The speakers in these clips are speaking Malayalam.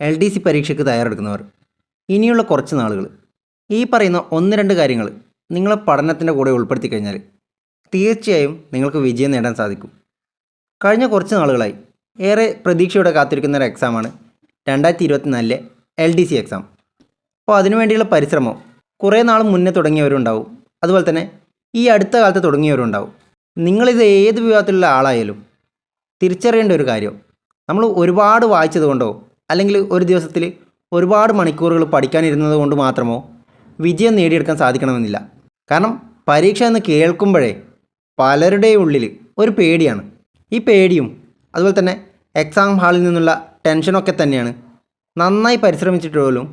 എൽ ഡി സി പരീക്ഷയ്ക്ക് തയ്യാറെടുക്കുന്നവർ. ഇനിയുള്ള കുറച്ച് നാളുകൾ. ഈ പറയുന്ന ഒന്ന് രണ്ട് കാര്യങ്ങൾ നിങ്ങളെ പഠനത്തിന്റെ കൂടെ ഉൾപ്പെടുത്തി കഴിഞ്ഞാൽ തീർച്ചയായും നിങ്ങൾക്ക് വിജയം നേടാൻ സാധിക്കും. കഴിഞ്ഞ കുറച്ച് നാളുകളായി ഏറെ പ്രതീക്ഷയോടെ കാത്തിരിക്കുന്ന ഒരു എക്സാമാണ് രണ്ടായിരത്തി ഇരുപത്തിനാലിലെ എൽ ഡി സി എക്സാം അപ്പോൾ അതിനുവേണ്ടിയുള്ള പരിശ്രമം കുറേ നാൾ മുന്നേ തുടങ്ങിയവരുണ്ടാവും. അതുപോലെ തന്നെ ഈ അടുത്ത കാലത്ത് തുടങ്ങിയവരുണ്ടാവും. നിങ്ങളിത് ഏത് വിഭാഗത്തിലുള്ള ആളായാലും തിരിച്ചറിയേണ്ട ഒരു കാര്യം. നമ്മൾ ഒരുപാട് വായിച്ചത് കൊണ്ടോ അല്ലെങ്കിൽ ഒരു ദിവസത്തിൽ ഒരുപാട് മണിക്കൂറുകൾ പഠിക്കാനിരുന്നത് കൊണ്ട് മാത്രമോ വിജയം നേടിയെടുക്കാൻ സാധിക്കണമെന്നില്ല. കാരണം പരീക്ഷ എന്ന് കേൾക്കുമ്പോഴേ പലരുടെയും ഉള്ളിൽ ഒരു പേടിയാണ്. ഈ പേടിയും അതുപോലെ തന്നെ എക്സാം ഹാളിൽ നിന്നുള്ള ടെൻഷനൊക്കെ തന്നെയാണ് നന്നായി പരിശ്രമിച്ചിട്ട് പോലും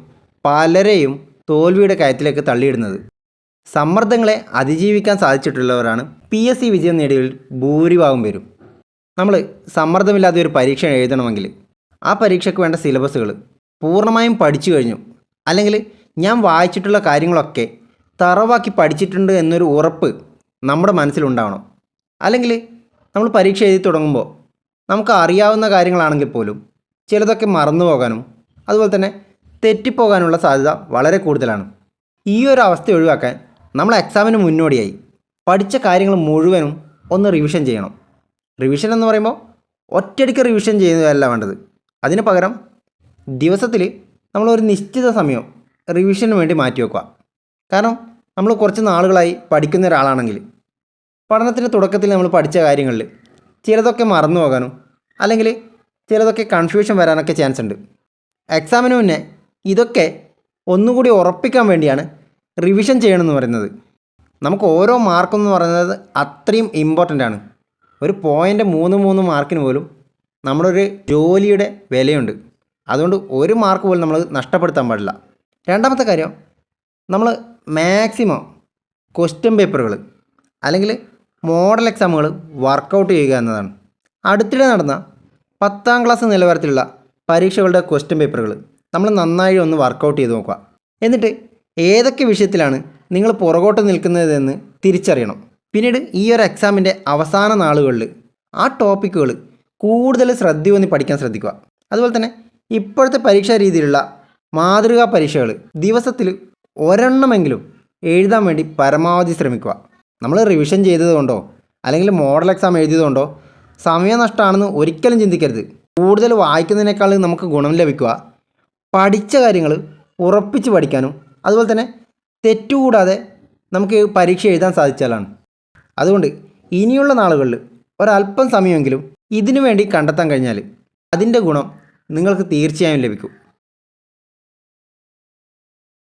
പലരെയും തോൽവിയുടെ കയത്തിലേക്ക് തള്ളിയിടുന്നത്. സമ്മർദ്ദങ്ങളെ അതിജീവിക്കാൻ സാധിച്ചിട്ടുള്ളവരാണ് പി എസ് സി വിജയം നേടിയവരിൽ ഭൂരിഭാഗം പേരും. നമ്മൾ സമ്മർദ്ദമില്ലാതെ ഒരു പരീക്ഷ എഴുതണമെങ്കിൽ ആ പരീക്ഷയ്ക്ക് വേണ്ട സിലബസുകൾ പൂർണമായും പഠിച്ചു കഴിഞ്ഞു. അല്ലെങ്കിൽ ഞാൻ വായിച്ചിട്ടുള്ള കാര്യങ്ങളൊക്കെ തറവാക്കി പഠിച്ചിട്ടുണ്ട് എന്നൊരു ഉറപ്പ് നമ്മുടെ മനസ്സിലുണ്ടാവണം. അല്ലെങ്കിൽ നമ്മൾ പരീക്ഷ എഴുതി തുടങ്ങുമ്പോൾ നമുക്ക് അറിയാവുന്ന കാര്യങ്ങളാണെങ്കിൽ പോലും ചിലതൊക്കെ മറന്നു പോകാനും അതുപോലെ തന്നെ തെറ്റിപ്പോകാനുള്ള സാധ്യത വളരെ കൂടുതലാണ്. ഈ ഒരു അവസ്ഥ ഒഴിവാക്കാൻ നമ്മൾ എക്സാമിന് മുന്നോടിയായി പഠിച്ച കാര്യങ്ങൾ മുഴുവനും ഒന്ന് റിവിഷൻ ചെയ്യണം. റിവിഷൻ എന്ന് പറയുമ്പോൾ ഒറ്റയടിക്ക് റിവിഷൻ ചെയ്യുന്നതല്ല വേണ്ടത്. അതിന് പകരം ദിവസത്തിൽ നമ്മൾ ഒരു നിശ്ചിത സമയം റിവിഷന് വേണ്ടി മാറ്റി വെക്കുക. കാരണം നമ്മൾ കുറച്ച് നാളുകളായി പഠിക്കുന്ന ഒരാളാണെങ്കിൽ പഠനത്തിന്റെ തുടക്കത്തിൽ നമ്മൾ പഠിച്ച കാര്യങ്ങളിൽ ചിലതൊക്കെ മറന്നു പോകാനും അല്ലെങ്കിൽ ചിലതൊക്കെ കൺഫ്യൂഷൻ വരാനൊക്കെ ചാൻസ് ഉണ്ട്. എക്സാമിന് മുന്നേ ഇതൊക്കെ ഒന്നുകൂടി ഉറപ്പിക്കാൻ വേണ്ടിയാണ് റിവിഷൻ ചെയ്യണമെന്ന് പറയുന്നത്. നമുക്ക് ഓരോ മാർക്കെന്ന് പറയുന്നത് അത്രയും ഇമ്പോർട്ടന്റ് ആണ്. ഒരു പോയിന്റ് മൂന്ന് മൂന്ന് മാർക്കിന് പോലും നമ്മുടെ ഒരു ജോലിയുടെ വിലയുണ്ട്. അതുകൊണ്ട് ഒരു മാർക്ക് പോലും നമ്മൾ നഷ്ടപ്പെടുത്താൻ പാടില്ല. രണ്ടാമത്തെ കാര്യം നമ്മൾ മാക്സിമം ക്വസ്റ്റ്യൻ പേപ്പറുകൾ അല്ലെങ്കിൽ മോഡൽ എക്സാമുകൾ വർക്കൗട്ട് ചെയ്യുക എന്നതാണ്. അടുത്തിടെ നടന്ന പത്താം ക്ലാസ് നിലവാരത്തിലുള്ള പരീക്ഷകളുടെ ക്വസ്റ്റ്യൻ പേപ്പറുകൾ നമ്മൾ നന്നായി ഒന്ന് വർക്കൗട്ട് ചെയ്ത് നോക്കുക. എന്നിട്ട് ഏതൊക്കെ വിഷയത്തിലാണ് നിങ്ങൾ പുറകോട്ട് നിൽക്കുന്നതെന്ന് തിരിച്ചറിയണം. പിന്നീട് ഈ ഒരു എക്സാമിന്റെ അവസാന നാളുകളിൽ ആ ടോപ്പിക്കുകൾ കൂടുതൽ ശ്രദ്ധയൂന്നി പഠിക്കാൻ ശ്രദ്ധിക്കുക. അതുപോലെ തന്നെ ഇപ്പോഴത്തെ പരീക്ഷാ രീതിയിലുള്ള മാതൃകാ പരീക്ഷകൾ ദിവസത്തിൽ ഒരെണ്ണമെങ്കിലും എഴുതാൻ വേണ്ടി പരമാവധി ശ്രമിക്കുക. നമ്മൾ റിവിഷൻ ചെയ്തതുകൊണ്ടോ അല്ലെങ്കിൽ മോഡൽ എക്സാം എഴുതിയതുകൊണ്ടോ സമയനഷ്ടമാണെന്ന് ഒരിക്കലും ചിന്തിക്കരുത്. കൂടുതൽ വായിക്കുന്നതിനേക്കാൾ നമുക്ക് ഗുണം ലഭിക്കുക. പഠിച്ച കാര്യങ്ങൾ ഉറപ്പിച്ച് പഠിക്കാനും അതുപോലെ തന്നെ തെറ്റുകൂടാതെ നമുക്ക് പരീക്ഷ എഴുതാൻ സാധിച്ചാലാണ്. അതുകൊണ്ട് ഇനിയുള്ള നാളുകളിൽ ഒരല്പം സമയമെങ്കിലും ഇതിനു വേണ്ടി കണ്ടെത്താൻ കഴിഞ്ഞാൽ അതിന്റെ ഗുണം നിങ്ങൾക്ക് തീർച്ചയായും ലഭിക്കും.